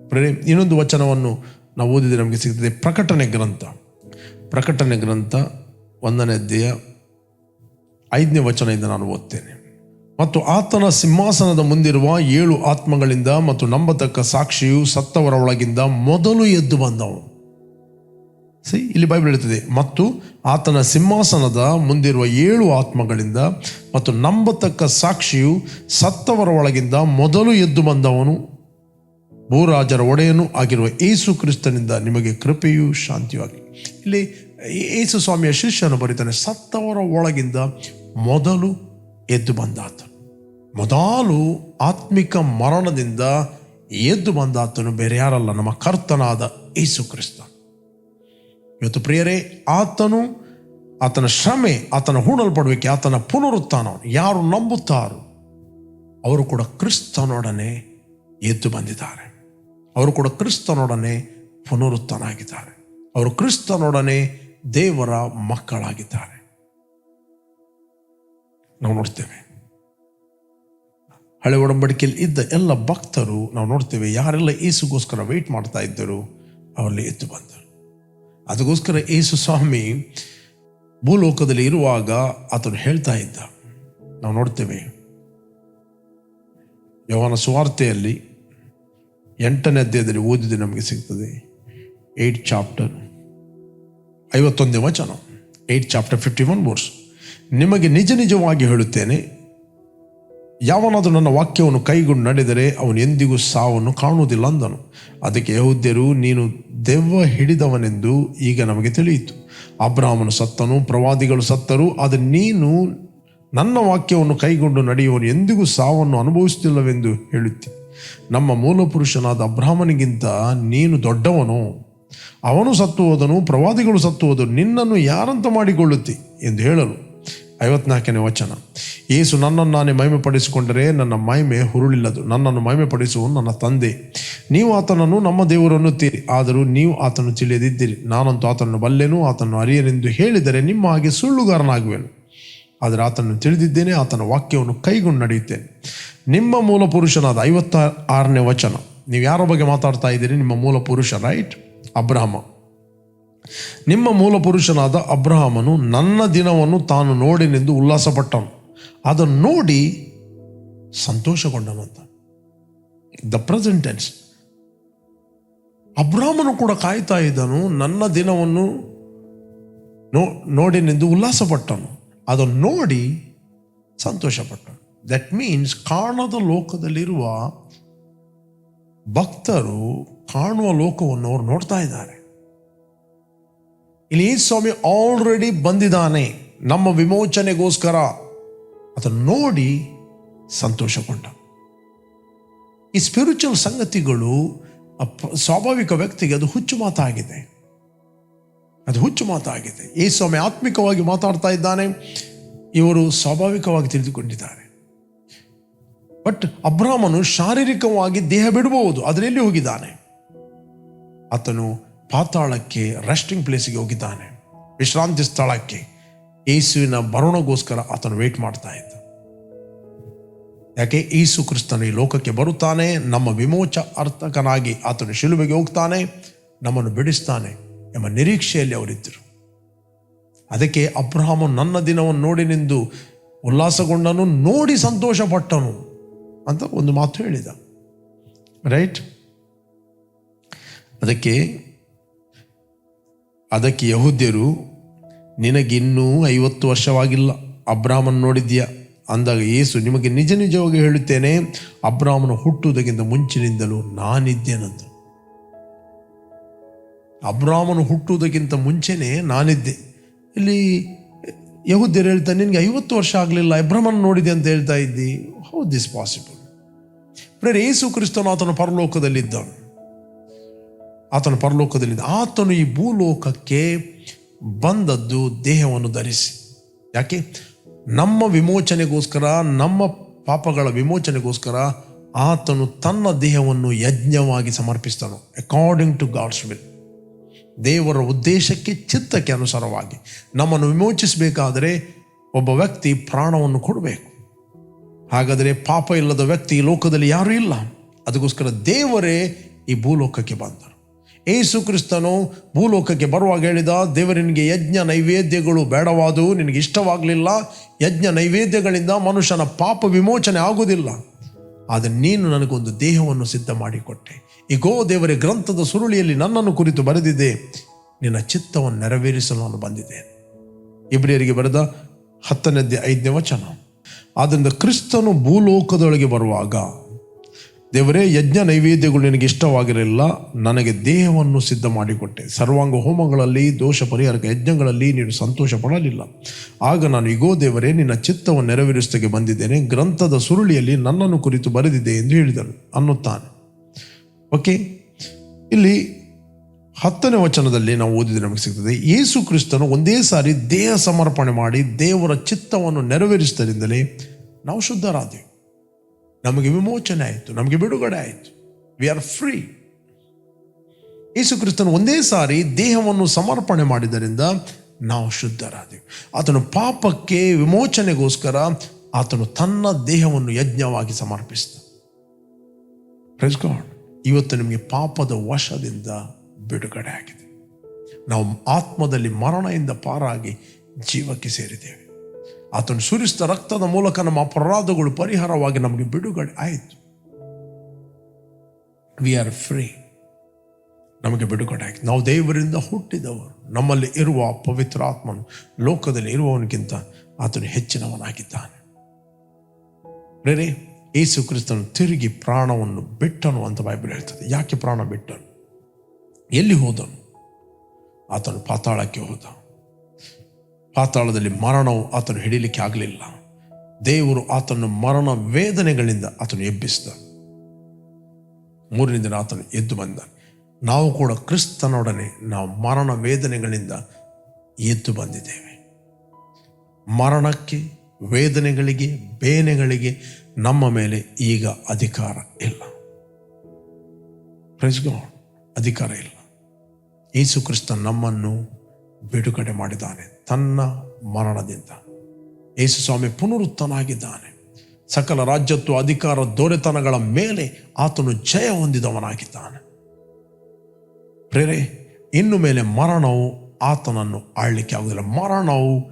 ಪ್ರೇರೆ ಇನ್ನೊಂದು ವಚನವನ್ನು ನಾವು ಓದಿದರೆ ನಮಗೆ ಸಿಗ್ತದೆ ಪ್ರಕಟಣೆ ಗ್ರಂಥ. ಪ್ರಕಟಣೆ ಗ್ರಂಥ ಒಂದನೇ ಅಧ್ಯಾಯ ಐದನೇ ವಚನದಿಂದ ನಾನು ಓದ್ತೇನೆ. ಮತ್ತು ಆತನ ಸಿಂಹಾಸನದ ಮುಂದಿರುವ ಏಳು ಆತ್ಮಗಳಿಂದ ಮತ್ತು ನಂಬತಕ್ಕ ಸಾಕ್ಷಿಯು ಸತ್ತವರ ಒಳಗಿಂದ ಮೊದಲು ಎದ್ದು ಬಂದವನು. ಸಿ ಇಲ್ಲಿ ಬೈಬಲ್ ಹೇಳ್ತದೆ. ಮತ್ತು ಆತನ ಸಿಂಹಾಸನದ ಮುಂದಿರುವ ಏಳು ಆತ್ಮಗಳಿಂದ ಮತ್ತು ನಂಬತಕ್ಕ ಸಾಕ್ಷಿಯು ಸತ್ತವರ ಒಳಗಿಂದ ಮೊದಲು ಎದ್ದು ಬಂದವನು. ಭೂರಾಜರ ಒಡೆಯನು ಆಗಿರುವ ಏಸು ಕ್ರಿಸ್ತನಿಂದ ನಿಮಗೆ ಕೃಪೆಯೂ ಶಾಂತಿಯಾಗಿ ಇಲ್ಲಿ ಏಸು ಸ್ವಾಮಿಯ ಶಿಷ್ಯನು ಬರೀತಾನೆ, ಸತ್ತವರ ಒಳಗಿಂದ ಮೊದಲು ಎದ್ದು ಬಂದಾತ ಮೊದಲು ಆತ್ಮಿಕ ಮರಣದಿಂದ ಎದ್ದು ಬಂದಾತನು. ಬೇರೆ ಯಾರಲ್ಲ, ನಮ್ಮ ಕರ್ತನಾದ ಯೇಸು ಕ್ರಿಸ್ತ. ಇವತ್ತು ಪ್ರಿಯರೇ, ಆತನು ಆತನ ಶ್ರಮೆ, ಆತನ ಹೂಣಲ್ಪಡುವಿಕೆ, ಆತನ ಪುನರುತ್ಥಾನ, ಯಾರು ನಂಬುತ್ತಾರೋ, ಅವರು ಕೂಡ ಕ್ರಿಸ್ತನೊಡನೆ ಎದ್ದು ಬಂದಿದ್ದಾರೆ. ಅವರು ಕೂಡ ಕ್ರಿಸ್ತನೊಡನೆ ಪುನರುತ್ಥಾನ ಆಗಿದ್ದಾರೆ. ಅವರು ಕ್ರಿಸ್ತನೊಡನೆ ದೇವರ ಮಕ್ಕಳಾಗಿದ್ದಾರೆ. ನಾವು ನೋಡ್ತೇವೆ. ಹಳೆ ಒಡಂಬಡಿಕೆಯಲ್ಲಿ ಇದ್ದ ಎಲ್ಲ ಭಕ್ತರು ನಾವು ನೋಡ್ತೇವೆ. ಯಾರೆಲ್ಲ ಏಸುಗೋಸ್ಕರ ವೆಯ್ಟ್ ಮಾಡ್ತಾ ಇದ್ದರು, ಅವರಲ್ಲಿ ಎದ್ದು ಬಂದರು. ಅದಕ್ಕೋಸ್ಕರ ಏಸು ಸ್ವಾಮಿ ಭೂಲೋಕದಲ್ಲಿ ಇರುವಾಗ ಆತನು ಹೇಳ್ತಾ ಇದ್ದ. ನಾವು ನೋಡ್ತೇವೆ. ಯವನ ಸುವಾರ್ತೆಯಲ್ಲಿ ಎಂಟನೇ ಅಧ್ಯಾಯದಲ್ಲಿ ಓದಿದ್ದು ನಮಗೆ ಸಿಗ್ತದೆ. ಏಯ್ಟ್ ಚಾಪ್ಟರ್ ಐವತ್ತೊಂದೇ ವಚನ eight chapter fifty one verse ನಿಮಗೆ ನಿಜ ನಿಜವಾಗಿ ಹೇಳುತ್ತೇನೆ, ಯಾವನಾದರೂ ನನ್ನ ವಾಕ್ಯವನ್ನು ಕೈಗೊಂಡು ನಡೆದರೆ ಅವನು ಎಂದಿಗೂ ಸಾವನ್ನು ಕಾಣುವುದಿಲ್ಲ ಅಂದನು. ಅದಕ್ಕೆ ಯಹೂದ್ಯರು, ನೀನು ದೆವ್ವ ಹಿಡಿದವನೆಂದು ಈಗ ನಮಗೆ ತಿಳಿಯಿತು. ಅಬ್ರಾಹ್ಮನು ಸತ್ತನು, ಪ್ರವಾದಿಗಳು ಸತ್ತರು ಅದು ನೀನು ನನ್ನ ವಾಕ್ಯವನ್ನು ಕೈಗೊಂಡು ನಡೆಯುವನು ಎಂದಿಗೂ ಸಾವನ್ನು ಅನುಭವಿಸುತ್ತಿಲ್ಲವೆಂದು ಹೇಳುತ್ತಿ. ನಮ್ಮ ಮೂಲ ಪುರುಷನಾದ ಅಬ್ರಾಹ್ಮನಿಗಿಂತ ನೀನು ದೊಡ್ಡವನು. ಅವನು ಸತ್ತು ಹೋದನು, ಪ್ರವಾದಿಗಳು ಸತ್ತು ಹೋದನು ನಿನ್ನನ್ನು ಯಾರಂತ ಮಾಡಿಕೊಳ್ಳುತ್ತಿ ಎಂದು ಹೇಳಲು. ಐವತ್ನಾಲ್ಕನೇ ವಚನ. ಏಸು ನನ್ನನ್ನು ನಾನೇ ಮಹಿಮೆ ಪಡಿಸಿಕೊಂಡರೆ ನನ್ನ ಮಹಿಮೆ ಹುರುಳಿಲ್ಲದು. ನನ್ನನ್ನು ಮಹಿಮೆ ಪಡಿಸುವ ನನ್ನ ತಂದೆ. ನೀವು ಆತನನ್ನು ನಮ್ಮ ದೇವರನ್ನು ತೀರಿ ಆದರೂ ನೀವು ಆತನು ತಿಳಿಯದಿದ್ದೀರಿ. ನಾನಂತೂ ಆತನನ್ನು ಬಲ್ಲೆನು, ಆತನನ್ನು ಅರಿಯನೆಂದು ಹೇಳಿದರೆ ನಿಮ್ಮ ಹಾಗೆ ಸುಳ್ಳುಗಾರನಾಗುವೆನು. ಆದರೆ ಆತನನ್ನು ತಿಳಿದಿದ್ದೇನೆ, ಆತನ ವಾಕ್ಯವನ್ನು ಕೈಗೊಂಡು ನಡೆಯುತ್ತೇನೆ. ನಿಮ್ಮ ಮೂಲ ಪುರುಷನಾದ ಐವತ್ತ ಆರನೇ ವಚನ. ನೀವು ಯಾರ ಬಗ್ಗೆ ಮಾತಾಡ್ತಾ ಇದ್ದೀರಿ? ನಿಮ್ಮ ಮೂಲ ಪುರುಷ ರೈಟ್? ಅಬ್ರಹಮ. ನಿಮ್ಮ ಮೂಲ ಪುರುಷನಾದ ಅಬ್ರಹಾಮನು ನನ್ನ ದಿನವನ್ನು ತಾನು ನೋಡಿನೆಂದು ಉಲ್ಲಾಸಪಟ್ಟನು. ಅದನ್ನು ನೋಡಿ ಸಂತೋಷಗೊಂಡನಂತ. ದ ಪ್ರೆಸೆಂಟೆನ್ಸ್ ಅಬ್ರಾಹ್ಮನು ಕೂಡ ಕಾಯ್ತಾ ಇದ್ದನು, ನನ್ನ ದಿನವನ್ನು ನೋ, ನೋಡಿನೆಂದು ಉಲ್ಲಾಸಪಟ್ಟನು. ಅದನ್ನು ನೋಡಿ ಸಂತೋಷಪಟ್ಟನು. ದಟ್ ಮೀನ್ಸ್ ಕಾಣದ ಲೋಕದಲ್ಲಿರುವ ಭಕ್ತರು ಕಾಣುವ ಲೋಕವನ್ನು ಅವರು ನೋಡ್ತಾ ಇದ್ದಾರೆ. ಇಲ್ಲಿ ಈ ಸ್ವಾಮಿ ಆಲ್ರೆಡಿ ಬಂದಿದ್ದಾನೆ. ನಮ್ಮ ವಿಮೋಚನೆಗೋಸ್ಕರ. ಅದನ್ನು ನೋಡಿ ಸಂತೋಷಗೊಂಡ. ಈ ಸ್ಪಿರಿಚುವಲ್ ಸಂಗತಿಗಳು ಸ್ವಾಭಾವಿಕ ವ್ಯಕ್ತಿಗೆ ಅದು ಹುಚ್ಚು ಮಾತಾಗಿದೆ. ಅದು ಹುಚ್ಚು ಮಾತಾಗಿದೆ. ಈ ಸ್ವಾಮಿ ಆತ್ಮಿಕವಾಗಿ ಮಾತಾಡ್ತಾ ಇದ್ದಾನೆ. ಇವರು ಸ್ವಾಭಾವಿಕವಾಗಿ ತಿಳಿದುಕೊಂಡಿದ್ದಾರೆ. ಬಟ್ ಅಬ್ರಾಹ್ಮನು ಶಾರೀರಿಕವಾಗಿ ದೇಹ ಬಿಡಬಹುದು. ಅದರಲ್ಲಿ ಹೋಗಿದ್ದಾನೆ? ಆತನು ಪಾತಾಳಕ್ಕೆ ರೆಸ್ಟಿಂಗ್ ಪ್ಲೇಸಿಗೆ ಹೋಗಿದ್ದಾನೆ. ವಿಶ್ರಾಂತಿ ಸ್ಥಳಕ್ಕೆ ಯೇಸುವಿನ ಬರೋಣಗೋಸ್ಕರ ಆತನು ವೇಟ್ ಮಾಡ್ತಾ ಇದ್ದ. ಯಾಕೆ? ಯೇಸು ಕ್ರಿಸ್ತನ ಈ ಲೋಕಕ್ಕೆ ಬರುತ್ತಾನೆ, ನಮ್ಮ ವಿಮೋಚ ಅರ್ಥಕನಾಗಿ ಆತನು ಶಿಲುಬೆಗೆ ಹೋಗ್ತಾನೆ, ನಮ್ಮನ್ನು ಬಿಡಿಸ್ತಾನೆ ಎಂಬ ನಿರೀಕ್ಷೆಯಲ್ಲಿ ಅವರಿದ್ದರು. ಅದಕ್ಕೆ ಅಬ್ರಹಾಮು ನನ್ನ ದಿನವನ್ನು ನೋಡಿ ನಿಂದು ಉಲ್ಲಾಸಗೊಂಡನು, ನೋಡಿ ಸಂತೋಷಪಟ್ಟನು ಅಂತ ಒಂದು ಮಾತು ಹೇಳಿದ. ರೈಟ್ ಅದಕ್ಕೆ ಅದಕ್ಕೆ ಯಹೂದ್ಯರು, ನಿನಗಿನ್ನೂ ಐವತ್ತು ವರ್ಷವಾಗಿಲ್ಲ. ಅಬ್ರಾಹ್ಮನ್ ನೋಡಿದ್ಯಾ? ಅಂದಾಗ ಯೇಸು ನಿಮಗೆ ನಿಜ ನಿಜವಾಗಿ ಹೇಳುತ್ತೇನೆ ಅಬ್ರಾಹ್ಮನ ಹುಟ್ಟುವುದಕ್ಕಿಂತ ಮುಂಚಿನಿಂದಲೂ ನಾನಿದ್ದೇನಂತ ಅಬ್ರಾಹ್ಮನು ಹುಟ್ಟುವುದಕ್ಕಿಂತ ಮುಂಚೆನೇ ನಾನಿದ್ದೆ. ಇಲ್ಲಿ ಯಹೂದ್ಯರು ಹೇಳ್ತಾ ನಿನಗೆ ಐವತ್ತು ವರ್ಷ ಆಗಲಿಲ್ಲ ಅಬ್ರಾಹ್ಮನ್ ನೋಡಿದೆ ಅಂತ ಹೇಳ್ತಾ ಇದ್ದಿ. ಹೌ ದಿಸ್ ಪಾಸಿಬಲ್ ಪ್ರೇರ್ ಕ್ರಿಸ್ತನು ಆತನ ಪರಲೋಕದಲ್ಲಿದ್ದನು. ಆತನ ಪರಲೋಕದಲ್ಲಿದ್ದ ಆತನು ಈ ಭೂಲೋಕಕ್ಕೆ ಬಂದದ್ದು ದೇಹವನ್ನು ಧರಿಸಿ. ಯಾಕೆ? ನಮ್ಮ ವಿಮೋಚನೆಗೋಸ್ಕರ, ನಮ್ಮ ಪಾಪಗಳ ವಿಮೋಚನೆಗೋಸ್ಕರ ಆತನು ತನ್ನ ದೇಹವನ್ನು ಯಜ್ಞವಾಗಿ ಸಮರ್ಪಿಸ್ತಾನು ಅಕಾರ್ಡಿಂಗ್ ಟು ಗಾಡ್ಸ್ ವಿಲ್ ದೇವರ ಉದ್ದೇಶಕ್ಕೆ ಚಿತ್ತಕ್ಕೆ ಅನುಸಾರವಾಗಿ. ನಮ್ಮನ್ನು ವಿಮೋಚಿಸಬೇಕಾದರೆ ಒಬ್ಬ ವ್ಯಕ್ತಿ ಪ್ರಾಣವನ್ನು ಕೊಡಬೇಕು. ಹಾಗಾದರೆ ಪಾಪ ಇಲ್ಲದ ವ್ಯಕ್ತಿ ಲೋಕದಲ್ಲಿ ಯಾರೂ ಇಲ್ಲ. ಅದಕ್ಕೋಸ್ಕರ ದೇವರೇ ಈ ಭೂಲೋಕಕ್ಕೆ ಬಂದರು ಏಸು ಕ್ರಿಸ್ತನು ಭೂಲೋಕಕ್ಕೆ ಬರುವಾಗ ಹೇಳಿದ ದೇವರನಿಗೆ ಯಜ್ಞ ನೈವೇದ್ಯಗಳು ಬೇಡವಾದವು, ನಿನಗೆ ಇಷ್ಟವಾಗಲಿಲ್ಲ. ಯಜ್ಞ ನೈವೇದ್ಯಗಳಿಂದ ಮನುಷ್ಯನ ಪಾಪ ವಿಮೋಚನೆ ಆಗುವುದಿಲ್ಲ. ಆದರೆ ನೀನು ನನಗೊಂದು ದೇಹವನ್ನು ಸಿದ್ಧ ಮಾಡಿಕೊಟ್ಟೆ ಗೋ ದೇವರ, ಗ್ರಂಥದ ಸುರುಳಿಯಲ್ಲಿ ನನ್ನನ್ನು ಕುರಿತು ಬರೆದಿದೆ. ನಿನ್ನ ಚಿತ್ತವನ್ನು ನೆರವೇರಿಸಲು ನಾನು ಬಂದಿದೆ. ಇಬ್ರಿಯರಿಗೆ ಬರೆದ ಹತ್ತನೇದ್ದೇ ಐದನೇ ವಚನ. ಆದ್ದರಿಂದ ಕ್ರಿಸ್ತನು ಭೂಲೋಕದೊಳಗೆ ಬರುವಾಗ ದೇವರೇ, ಯಜ್ಞ ನೈವೇದ್ಯಗಳು ನಿನಗೆ ಇಷ್ಟವಾಗಿರಲಿಲ್ಲ. ನನಗೆ ದೇಹವನ್ನು ಸಿದ್ಧ ಮಾಡಿಕೊಟ್ಟೆ ಸರ್ವಾಂಗ ಹೋಮಗಳಲ್ಲಿ, ದೋಷ ಪರಿಹಾರಕ ಯಜ್ಞಗಳಲ್ಲಿ ನೀನು ಸಂತೋಷ ಪಡಲಿಲ್ಲ ಆಗ ನಾನು, ಇಗೋ ದೇವರೇ, ನಿನ್ನ ಚಿತ್ತವನ್ನು ನೆರವೇರಿಸಲಿಕ್ಕೆ ಬಂದಿದ್ದೇನೆ. ಗ್ರಂಥದ ಸುರುಳಿಯಲ್ಲಿ ನನ್ನನ್ನು ಕುರಿತು ಬರೆದಿದೆ ಎಂದು ಹೇಳಿದರು ಅನ್ನುತ್ತಾನೆ. ಓಕೆ, ಇಲ್ಲಿ ಹತ್ತನೇ ವಚನದಲ್ಲಿ ನಾವು ಓದಿದ ನಮಗೆ ಸಿಗ್ತದೆ, ಯೇಸು ಕ್ರಿಸ್ತನು ಒಂದೇ ಸಾರಿ ದೇಹ ಸಮರ್ಪಣೆ ಮಾಡಿ ದೇವರ ಚಿತ್ತವನ್ನು ನೆರವೇರಿಸಿದರಿಂದಲೇ ನಾವು ಶುದ್ಧರಾದೆವು. ನಮಗೆ ವಿಮೋಚನೆ ಆಯಿತು, ನಮಗೆ ಬಿಡುಗಡೆ ಆಯಿತು. ವಿ ಆರ್ ಫ್ರೀ ಯೇಸು ಕ್ರಿಸ್ತನು ಒಂದೇ ಸಾರಿ ದೇಹವನ್ನು ಸಮರ್ಪಣೆ ಮಾಡಿದ್ದರಿಂದ ನಾವು ಶುದ್ಧರಾದೆವು. ಆತನು ಪಾಪಕ್ಕೆ ವಿಮೋಚನೆಗೋಸ್ಕರ ಆತನು ತನ್ನ ದೇಹವನ್ನು ಯಜ್ಞವಾಗಿ ಸಮರ್ಪಿಸಿದ. God. ಇವತ್ತು ನಿಮಗೆ ಪಾಪದ ವಶದಿಂದ ಬಿಡುಗಡೆ ಆಗಿದೆ. ನಾವು ಆತ್ಮದಲ್ಲಿ ಮರಣದಿಂದ ಪಾರಾಗಿ ಜೀವಕ್ಕೆ ಸೇರಿದ್ದೇವೆ. ಆತನು ಸುರಿಸಿದ ರಕ್ತದ ಮೂಲಕ ನಮ್ಮ ಅಪರಾಧಗಳು ಪರಿಹಾರವಾಗಿ ನಮಗೆ ಬಿಡುಗಡೆ ಆಯಿತು. ವಿ ಆರ್ ಫ್ರೀ ನಮಗೆ ಬಿಡುಗಡೆ ಆಯಿತು. ನಾವು ದೇವರಿಂದ ಹುಟ್ಟಿದವರು. ನಮ್ಮಲ್ಲಿ ಇರುವ ಪವಿತ್ರ ಆತ್ಮನು ಲೋಕದಲ್ಲಿ ಇರುವವನಿಗಿಂತ ಆತನು ಹೆಚ್ಚಿನವನಾಗಿದ್ದಾನೆ. ಬೇರೆ ಏಸು ಕ್ರಿಸ್ತನು ತಿರುಗಿ ಪ್ರಾಣವನ್ನು ಬಿಟ್ಟನು ಅಂತ ಬೈಬಲ್ ಹೇಳ್ತದೆ. ಯಾಕೆ ಪ್ರಾಣ ಬಿಟ್ಟನು? ಎಲ್ಲಿ ಹೋದನು? ಆತನು ಪಾತಾಳಕ್ಕೆ ಹೋದ ಪಾತಾಳದಲ್ಲಿ ಮರಣವು ಆತನು ಹಿಡಿಲಿಕ್ಕೆ ಆಗಲಿಲ್ಲ. ದೇವರು ಆತನ ಮರಣ ವೇದನೆಗಳಿಂದ ಆತನು ಎಬ್ಬಿಸಿದ. ಮೂರನೇ ದಿನ ಆತನು ಎದ್ದು ಬಂದ. ನಾವು ಕೂಡ ಕ್ರಿಸ್ತನೊಡನೆ ನಾವು ಮರಣ ವೇದನೆಗಳಿಂದ ಎದ್ದು ಬಂದಿದ್ದೇವೆ. ಮರಣಕ್ಕೆ, ವೇದನೆಗಳಿಗೆ, ಬೇನೆಗಳಿಗೆ ನಮ್ಮ ಮೇಲೆ ಈಗ ಅಧಿಕಾರ ಇಲ್ಲ. ಅಧಿಕಾರ ಇಲ್ಲ. ಯೇಸು ಕ್ರಿಸ್ತ ನಮ್ಮನ್ನು ಬಿಡುಗಡೆ ಮಾಡಿದ್ದಾನೆ. ತನ್ನ ಮರಣದಿಂದ. ಯೇಸು ಸ್ವಾಮಿ ಪುನರುತ್ತನಾಗಿದ್ದಾನೆ. ಸಕಲ ರಾಜ್ಯತ್ವ ಅಧಿಕಾರ ದೊರೆತನಗಳ ಮೇಲೆ ಆತನು ಜಯ ಹೊಂದಿದವನಾಗಿದ್ದಾನೆ. ಪ್ರೇರೆ, ಇನ್ನು ಮೇಲೆ ಮರಣವು ಆತನನ್ನು ಆಳ್ಲಿಕ್ಕೆ ಆಗುವುದಿಲ್ಲ. ಮರಣವು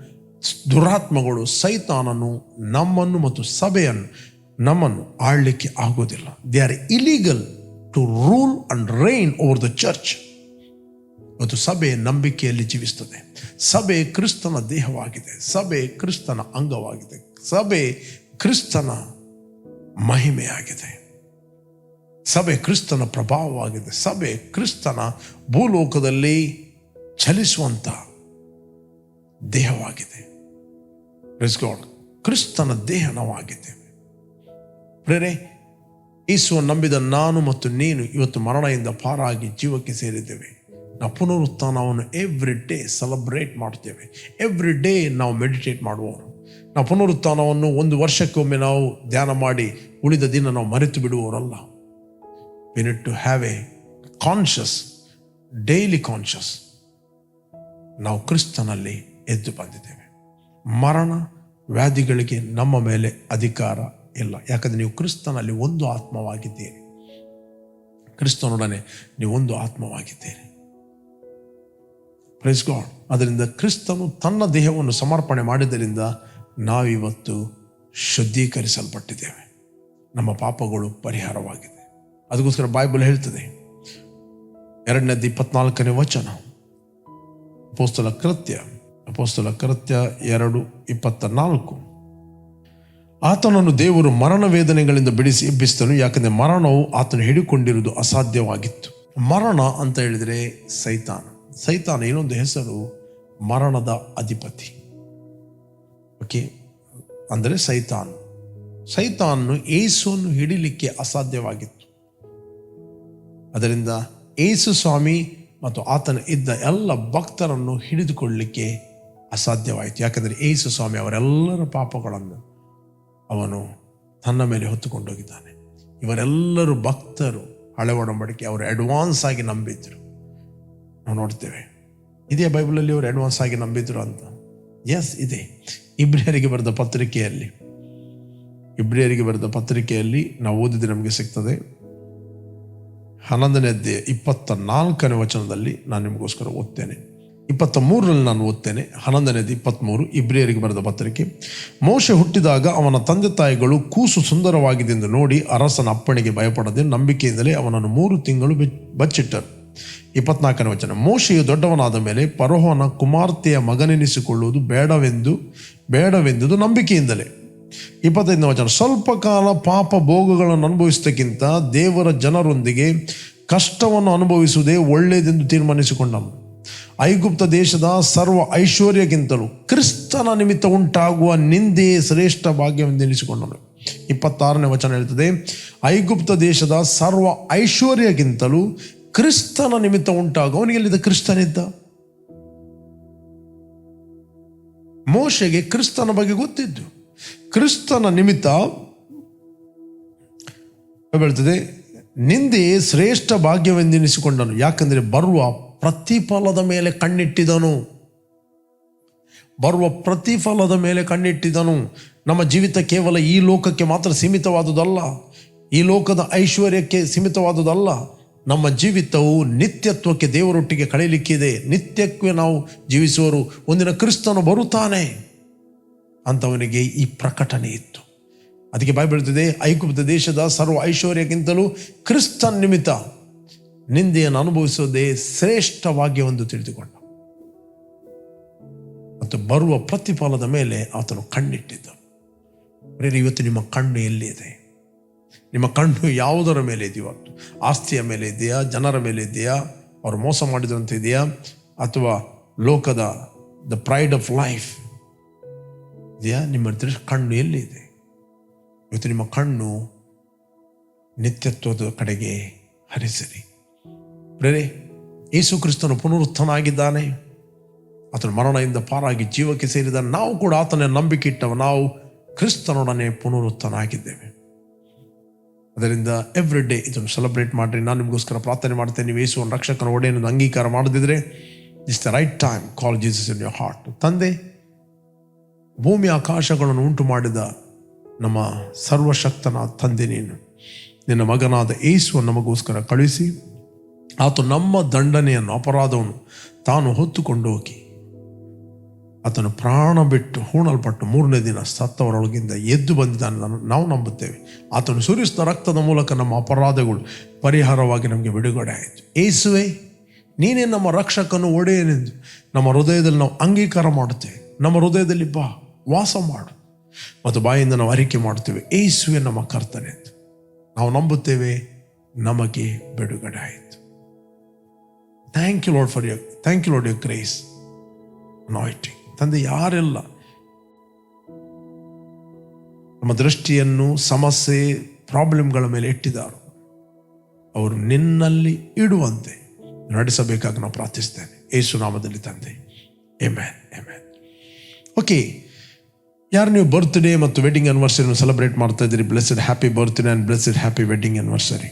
ದುರಾತ್ಮಗಳು, ಸೈತಾನನು ನಮ್ಮನ್ನು ಮತ್ತು ಸಭೆಯನ್ನು ನಮ್ಮನ್ನು ಆಳ್ಲಿಕ್ಕೆ ಆಗೋದಿಲ್ಲ they are illegal to rule and reign over the church ಮತ್ತು ಸಭೆ ನಂಬಿಕೆಯಲ್ಲಿ ಜೀವಿಸ್ತದೆ ಸಭೆ ಕ್ರಿಸ್ತನ ದೇಹವಾಗಿದೆ. ಸಭೆ ಕ್ರಿಸ್ತನ ಅಂಗವಾಗಿದೆ. ಸಭೆ ಕ್ರಿಸ್ತನ ಮಹಿಮೆಯಾಗಿದೆ. ಸಭೆ ಕ್ರಿಸ್ತನ ಪ್ರಭಾವವಾಗಿದೆ. ಸಭೆ ಕ್ರಿಸ್ತನ ಭೂಲೋಕದಲ್ಲಿ ಚಲಿಸುವಂತ ದೇಹವಾಗಿದೆ. ಕ್ರಿಸ್ತನ ದೇಹ ನಾವಾಗಿದ್ದೇವೆ ಪ್ರೇರೆ ಈಸುವ ನಂಬಿದ ನಾನು ಮತ್ತು ನೀನು ಇವತ್ತು ಮರಣದಿಂದ ಪಾರಾಗಿ ಜೀವಕ್ಕೆ ಸೇರಿದ್ದೇವೆ. ನಾವು ಪುನರುತ್ಥಾನವನ್ನು ಎವ್ರಿ ಡೇ ಸೆಲೆಬ್ರೇಟ್ ಮಾಡ್ತೇವೆ. ಎವ್ರಿ ಡೇ ನಾವು ಮೆಡಿಟೇಟ್ ಮಾಡುವವರು ನಾವು ಪುನರುತ್ಥಾನವನ್ನು ಒಂದು ವರ್ಷಕ್ಕೊಮ್ಮೆ ನಾವು ಧ್ಯಾನ ಮಾಡಿ ಉಳಿದ ದಿನ ನಾವು ಮರೆತು ಬಿಡುವವರಲ್ಲ. We need to have a conscious daily conscious ನಾವು ಕ್ರಿಸ್ತನಲ್ಲಿ ಎದ್ದು ಬಂದಿದ್ದೇವೆ. ಮರಣ ವ್ಯಾಧಿಗಳಿಗೆ ನಮ್ಮ ಮೇಲೆ ಅಧಿಕಾರ ಇಲ್ಲ. ಯಾಕಂದರೆ ನೀವು ಕ್ರಿಸ್ತನಲ್ಲಿ ಒಂದು ಆತ್ಮವಾಗಿದ್ದೀರಿ. ಕ್ರಿಸ್ತನೊಡನೆ ನೀವು ಒಂದು ಆತ್ಮವಾಗಿದ್ದೀರಿ. ಪ್ರೈಸ್ ಗಾಡ್ ಅದರಿಂದ ಕ್ರಿಸ್ತನು ತನ್ನ ದೇಹವನ್ನು ಸಮರ್ಪಣೆ ಮಾಡಿದ್ದರಿಂದ ನಾವಿವತ್ತು ಶುದ್ಧೀಕರಿಸಲ್ಪಟ್ಟಿದ್ದೇವೆ. ನಮ್ಮ ಪಾಪಗಳು ಪರಿಹಾರವಾಗಿದೆ. ಅದಕ್ಕೋಸ್ಕರ ಬೈಬಲ್ ಹೇಳ್ತದೆ, ಎರಡನೇದು ಇಪ್ಪತ್ನಾಲ್ಕನೇ ವಚನ. ಅಪೋಸ್ತಲ ಕೃತ್ಯ ಅಪೋಸ್ತಲ ಕೃತ್ಯ ಎರಡು ಇಪ್ಪತ್ತ ನಾಲ್ಕು. ಆತನನ್ನು ದೇವರು ಮರಣ ವೇದನೆಗಳಿಂದ ಬಿಡಿಸಿ ಎಬ್ಬಿಸ್ತನು ಯಾಕಂದರೆ ಮರಣವು ಆತನು ಹಿಡಿಕೊಂಡಿರುವುದು ಅಸಾಧ್ಯವಾಗಿತ್ತು. ಮರಣ ಅಂತ ಹೇಳಿದರೆ ಸೈತಾನ. ಸೈತಾನ ಇನ್ನೊಂದು ಹೆಸರು ಮರಣದ ಅಧಿಪತಿ. ಓಕೆ ಅಂದರೆ ಸೈತಾನ್. ಸೈತಾನ್ನು ಏಸುವನ್ನು ಹಿಡಿಲಿಕ್ಕೆ ಅಸಾಧ್ಯವಾಗಿತ್ತು. ಅದರಿಂದ ಏಸು ಸ್ವಾಮಿ ಮತ್ತು ಆತನ ಇದ್ದ ಎಲ್ಲ ಭಕ್ತರನ್ನು ಹಿಡಿದುಕೊಳ್ಳಲಿಕ್ಕೆ ಅಸಾಧ್ಯವಾಯಿತು. ಯಾಕಂದರೆ ಏಸು ಸ್ವಾಮಿ ಅವರೆಲ್ಲರ ಪಾಪಗಳನ್ನು ಅವನು ತನ್ನ ಮೇಲೆ ಹೊತ್ತುಕೊಂಡೋಗಿದ್ದಾನೆ ಇವರೆಲ್ಲರೂ ಭಕ್ತರು. ಹಳೆ ಒಡಂಬಡಿಕೆ ಅವರು ಅಡ್ವಾನ್ಸ್ ಆಗಿ ನಂಬಿದ್ರು. ನಾವು ನೋಡ್ತೇವೆ. ಇದೇ ಬೈಬಲಲ್ಲಿ ಅವರು ಅಡ್ವಾನ್ಸ್ ಆಗಿ ನಂಬಿದ್ರು ಅಂತ? ಎಸ್ ಇದೆ. ಇಬ್ರಿಯರಿಗೆ ಬರೆದ ಪತ್ರಿಕೆಯಲ್ಲಿ. ಇಬ್ರಿಯರಿಗೆ ಬರೆದ ಪತ್ರಿಕೆಯಲ್ಲಿ ನಾವು ಓದಿದ್ರೆ ನಮಗೆ ಸಿಗ್ತದೆ. ಹನ್ನೊಂದನೇ ಇಪ್ಪತ್ತ ನಾಲ್ಕನೇ ವಚನದಲ್ಲಿ ನಾನು ನಿಮಗೋಸ್ಕರ ಓದ್ತೇನೆ. ಇಪ್ಪತ್ತ ಮೂರರಲ್ಲಿ ನಾನು ಓದ್ತೇನೆ. ಹನ್ನೊಂದನೇದು ಇಪ್ಪತ್ತ್ಮೂರು, ಇಬ್ರಿಯರಿಗೆ ಬರೆದ ಪತ್ರಿಕೆ. ಮೋಶೆ ಹುಟ್ಟಿದಾಗ ಅವನ ತಂದೆ ತಾಯಿಗಳು ಕೂಸು ಸುಂದರವಾಗಿದೆ ಎಂದು ನೋಡಿ ಅರಸನ ಅಪ್ಪಣೆಗೆ ಭಯಪಡದೆ ನಂಬಿಕೆಯಿಂದಲೇ ಅವನನ್ನು ಮೂರು ತಿಂಗಳು ಬೆಚ್- ಬಚ್ಚಿಟ್ಟರು. ಇಪ್ಪತ್ನಾಲ್ಕನೇ ವಚನ. ಮೋಶೆಯು ದೊಡ್ಡವನಾದ ಮೇಲೆ ಪರೋಹನ ಕುಮಾರ್ತೆಯ ಮಗನೆನಿಸಿಕೊಳ್ಳುವುದು ಬೇಡವೆಂದು, ಬೇಡವೆಂದುದು ನಂಬಿಕೆಯಿಂದಲೇ. ಇಪ್ಪತ್ತೈದನೇ ವಚನ. ಸ್ವಲ್ಪ ಕಾಲ ಪಾಪ ಭೋಗಗಳನ್ನು ಅನುಭವಿಸತಕ್ಕಿಂತ ದೇವರ ಜನರೊಂದಿಗೆ ಕಷ್ಟವನ್ನು ಅನುಭವಿಸುವುದೇ ಒಳ್ಳೆಯದೆಂದು ತೀರ್ಮಾನಿಸಿಕೊಂಡನು. ಐಗುಪ್ತ ದೇಶದ ಸರ್ವ ಐಶ್ವರ್ಯಕ್ಕಿಂತಲೂ ಕ್ರಿಸ್ತನ ನಿಮಿತ್ತ ಉಂಟಾಗುವ ನಿಂದೆಯೇ ಶ್ರೇಷ್ಠ ಭಾಗ್ಯವೆಂದೆನಿಸಿಕೊಂಡನು ಇಪ್ಪತ್ತಾರನೇ ವಚನ ಹೇಳ್ತದೆ, ಐಗುಪ್ತ ದೇಶದ ಸರ್ವ ಐಶ್ವರ್ಯಕ್ಕಿಂತಲೂ ಕ್ರಿಸ್ತನ ನಿಮಿತ್ತ ಉಂಟಾಗು. ಅವನಿಗೆ ಎಲ್ಲಿದ್ದ ಕ್ರಿಸ್ತನಿದ್ದ? ಮೋಶೆಗೆ ಕ್ರಿಸ್ತನ ಬಗ್ಗೆ ಗೊತ್ತಿದ್ದು. ಕ್ರಿಸ್ತನ ನಿಮಿತ್ತ ಹೇಳ್ತದೆ? ನಿಂದೆ ಶ್ರೇಷ್ಠ ಭಾಗ್ಯವೆಂದೆನಿಸಿಕೊಂಡನು. ಯಾಕಂದರೆ ಬರುವ ಪ್ರತಿಫಲದ ಮೇಲೆ ಕಣ್ಣಿಟ್ಟಿದನು. ಬರುವ ಪ್ರತಿಫಲದ ಮೇಲೆ ಕಣ್ಣಿಟ್ಟಿದನು. ನಮ್ಮ ಜೀವಿತ ಕೇವಲ ಈ ಲೋಕಕ್ಕೆ ಮಾತ್ರ ಸೀಮಿತವಾದುದಲ್ಲ. ಈ ಲೋಕದ ಐಶ್ವರ್ಯಕ್ಕೆ ಸೀಮಿತವಾದುದಲ್ಲ. ನಮ್ಮ ಜೀವಿತವು ನಿತ್ಯತ್ವಕ್ಕೆ ದೇವರೊಟ್ಟಿಗೆ ಕಳೆಯಲಿಕ್ಕಿದೆ. ನಿತ್ಯಕ್ಕೆ ನಾವು ಜೀವಿಸುವರು. ಒಂದಿನ ಕ್ರಿಸ್ತನು ಬರುತ್ತಾನೆ ಅಂತವನಿಗೆ ಈ ಪ್ರಕಟಣೆ ಇತ್ತು. ಅದಕ್ಕೆ ಬಾಯಿ ಬೀಳ್ತದೆ ದೇಶದ ಸರ್ವ ಐಶ್ವರ್ಯಕ್ಕಿಂತಲೂ ಕ್ರಿಸ್ತ ನಿಮಿತ್ತ ನಿಂದೆಯನ್ನು ಅನುಭವಿಸೋದೇ ಶ್ರೇಷ್ಠವಾಗಿ ಒಂದು ತಿಳಿದುಕೊಂಡ. ಮತ್ತು ಬರುವ ಪ್ರತಿಫಲದ ಮೇಲೆ ಆತನು ಕಣ್ಣಿಟ್ಟಿದ್ದ. ಇವತ್ತು ನಿಮ್ಮ ಕಣ್ಣು ಎಲ್ಲಿದೆ? ನಿಮ್ಮ ಕಣ್ಣು ಯಾವುದರ ಮೇಲೆ ಇದೆಯೋ ಆಸ್ತಿಯ ಮೇಲೆ ಇದೆಯಾ? ಜನರ ಮೇಲೆ ಇದೆಯಾ? ಅವರು ಮೋಸ ಮಾಡಿದಂತೆ ಇದೆಯಾ? ಅಥವಾ ಲೋಕದ ದ ಪ್ರೈಡ್ ಆಫ್ ಲೈಫ್ ಇದೆಯಾ? ನಿಮ್ಮ ಕಣ್ಣು ಎಲ್ಲಿದೆ? ಇವತ್ತು ನಿಮ್ಮ ಕಣ್ಣು ನಿತ್ಯತ್ವದ ಕಡೆಗೆ ಹರಿಸಿರಿ. ಪ್ರೇರೆ ಯೇಸು ಕ್ರಿಸ್ತನು ಪುನರುತ್ಥನಾಗಿದ್ದಾನೆ. ಆತನ ಮರಣದಿಂದ ಪಾರಾಗಿ ಜೀವಕ್ಕೆ ಸೇರಿದ ನಾವು ಕೂಡ ಆತನ ನಂಬಿಕೆ ಇಟ್ಟವ ನಾವು ಕ್ರಿಸ್ತನೊಡನೆ ಪುನರುತ್ಥನಾಗಿದ್ದೇವೆ. ಅದರಿಂದ ಎವ್ರಿ ಡೇ ಇದನ್ನು ಸೆಲೆಬ್ರೇಟ್ ಮಾಡಿರಿ. ನಾನು ನಿಮಗೋಸ್ಕರ ಪ್ರಾರ್ಥನೆ ಮಾಡ್ತೇನೆ. ನೀವು ಯೇಸುವನ್ನು ರಕ್ಷಕನ ಒಡೆಯನ್ನು ಅಂಗೀಕಾರ ಮಾಡದಿದ್ರೆ is the right time call Jesus in your heart ತಂದೆ, ಭೂಮಿ ಆಕಾಶಗಳನ್ನು ಉಂಟು ಮಾಡಿದ ನಮ್ಮ ಸರ್ವಶಕ್ತನ ತಂದೆ ನೀನು. ನಿನ್ನ ಮಗನಾದ ಏಸುವನ್ನು ನಮಗೋಸ್ಕರ ಕಳುಹಿಸಿ. ಆತ ನಮ್ಮ ದಂಡನೆಯನ್ನು ಅಪರಾಧವನ್ನು ತಾನು ಹೊತ್ತುಕೊಂಡು ಹೋಗಿ. ಆತನು ಪ್ರಾಣ ಬಿಟ್ಟು ಹೂಣಲ್ಪಟ್ಟು ಮೂರನೇ ದಿನ ಸತ್ತವರೊಳಗಿಂದ ಎದ್ದು ಬಂದಿದ್ದಾನೆ ನಾವು ನಂಬುತ್ತೇವೆ. ಆತನು ಸುರಿಸಿದ ರಕ್ತದ ಮೂಲಕ ನಮ್ಮ ಅಪರಾಧಗಳು ಪರಿಹಾರವಾಗಿ ನಮಗೆ ಬಿಡುಗಡೆ ಆಯಿತು. ಏಸುವೆ, ನೀನೇ ನಮ್ಮ ರಕ್ಷಕನು, ಒಡೆಯನೆಂದು. ನಮ್ಮ ಹೃದಯದಲ್ಲಿ ನಾವು ಅಂಗೀಕಾರ ಮಾಡುತ್ತೇವೆ. ನಮ್ಮ ಹೃದಯದಲ್ಲಿ ಬಾ, ವಾಸ ಮಾಡು. ಮತ್ತು ಬಾಯಿಂದ ನಾವು ಅರಿಕೆ ಮಾಡ್ತೇವೆ ಏಸುವೆ ನಮ್ಮ ಕರ್ತನೆ ನಾವು ನಂಬುತ್ತೇವೆ, ನಮಗೆ ಬಿಡುಗಡೆ ಆಯಿತು. Thank you Lord for you thank you Lord you grace anointing ತಂದೆ ಯಾರೆಲ್ಲ ನಮ್ಮ ದೃಷ್ಟಿಯನ್ನು, ಸಮಸ್ಯೆ, ಪ್ರಾಬ್ಲಮ್ಗಳ ಮೇಲೆ ಇಟ್ಟಿದ್ದಾರೆ, ಅವರು ನಿನ್ನಲ್ಲಿ ಇಡುವಂತೆ ನಡೆಸಬೇಕಾಗಿ ನಾವು ಪ್ರಾರ್ಥಿಸ್ತೇನೆ ಏಸು ನಾಮದಲ್ಲಿ ತಂದೆ. ಎಮ್ಯಾನ್ ಎಮ್ಯಾನ್ ಓಕೆ ಯಾರು ನೀವು ಬರ್ತ್ಡೇ ಮತ್ತು ವೆಡ್ಡಿಂಗ್ ಅನ್ವರ್ಸರಿನ ಸೆಲೆಬ್ರೇಟ್ ಮಾಡ್ತಾ ಇದ್ದೀರಿ? Blessed happy birthday and blessed happy wedding anniversary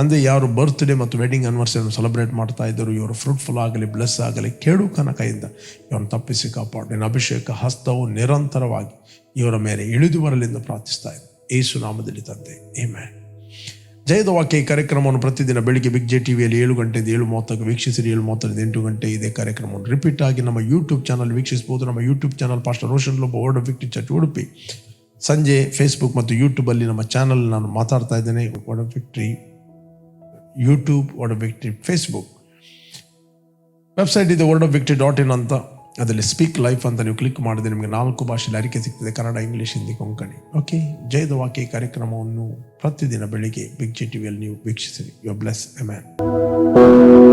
ಅಂದರೆ ಯಾರು ಬರ್ತ್ಡೇ ಮತ್ತು ವೆಡ್ಡಿಂಗ್ ಆನಿವರ್ಸರಿಯನ್ನು ಸೆಲೆಬ್ರೇಟ್ ಮಾಡ್ತಾ ಇದ್ದರು ಇವರು ಫ್ರೂಟ್ಫುಲ್ ಆಗಲಿ ಬ್ಲೆಸ್ ಆಗಲಿ, ಕೇಡು ಕನಕೆಯಿಂದ ಇವರನ್ನು ತಪ್ಪಿಸಿ ಕಾಪಾಡಿ. ಅಭಿಷೇಕ ಹಸ್ತವು ನಿರಂತರವಾಗಿ ಇವರ ಮೇಲೆ ಇಳಿದು ಬರಲೆಂದು ಪ್ರಾರ್ಥಿಸ್ತಾ ಇದೆ ಏಸು ನಾಮದಲ್ಲಿ ತಂದೆ. ಏಮೆ ಜಯದ ವಾಕ್ಯ ಈ ಕಾರ್ಯಕ್ರಮವನ್ನು ಪ್ರತಿದಿನ ಬೆಳಿಗ್ಗೆ ಬಿಗ್ ಜೆ ಟಿವಿಯಲ್ಲಿ ಏಳು ಗಂಟೆಯಿಂದ ಏಳು ಮೂವತ್ತಕ್ಕೆ ವೀಕ್ಷಿಸಿರಿ. ಏಳು ಮೂವತ್ತರಿಂದ ಎಂಟು ಗಂಟೆ ಇದೇ ಕಾರ್ಯಕ್ರಮವನ್ನು ರಿಪೀಟ್ ಆಗಿ ನಮ್ಮ ಯೂಟ್ಯೂಬ್ ಚಾನಲ್ ವೀಕ್ಷಿಸಬಹುದು. ನಮ್ಮ YouTube channel pastor Roshan Lobo word of victory church Udupi ಸಂಜೆ ಫೇಸ್ಬುಕ್ ಮತ್ತು ಯೂಟ್ಯೂಬಲ್ಲಿ ನಮ್ಮ ಚಾನಲ್ ನಾನು ಮಾತಾಡ್ತಾ ಇದ್ದೇನೆ. Word of victory YouTube word of victory Facebook website ಇದೆ word of victory dot in ಅಂತ. ಅದರಲ್ಲಿ ಸ್ಪೀಕ್ ಲೈಫ್ ಅಂತ ನೀವು ಕ್ಲಿಕ್ ಮಾಡಿದ್ರೆ ನಿಮಗೆ ನಾಲ್ಕು ಭಾಷೆಯಲ್ಲಿ ಅರಿಕೆ ಸಿಗ್ತದೆ, ಕನ್ನಡ ಇಂಗ್ಲೀಷ್ ಹಿಂದಿ ಕೊಂಕಣಿ. ಓಕೆ ಜಯದ ವಾಕ್ಯ ಕಾರ್ಯಕ್ರಮವನ್ನು ಪ್ರತಿದಿನ ಬೆಳಿಗ್ಗೆ ಬಿಗ್ ಜಿ ಟಿವಿಯಲ್ಲಿ ನೀವು ವೀಕ್ಷಿಸಿರಿ. You bless amen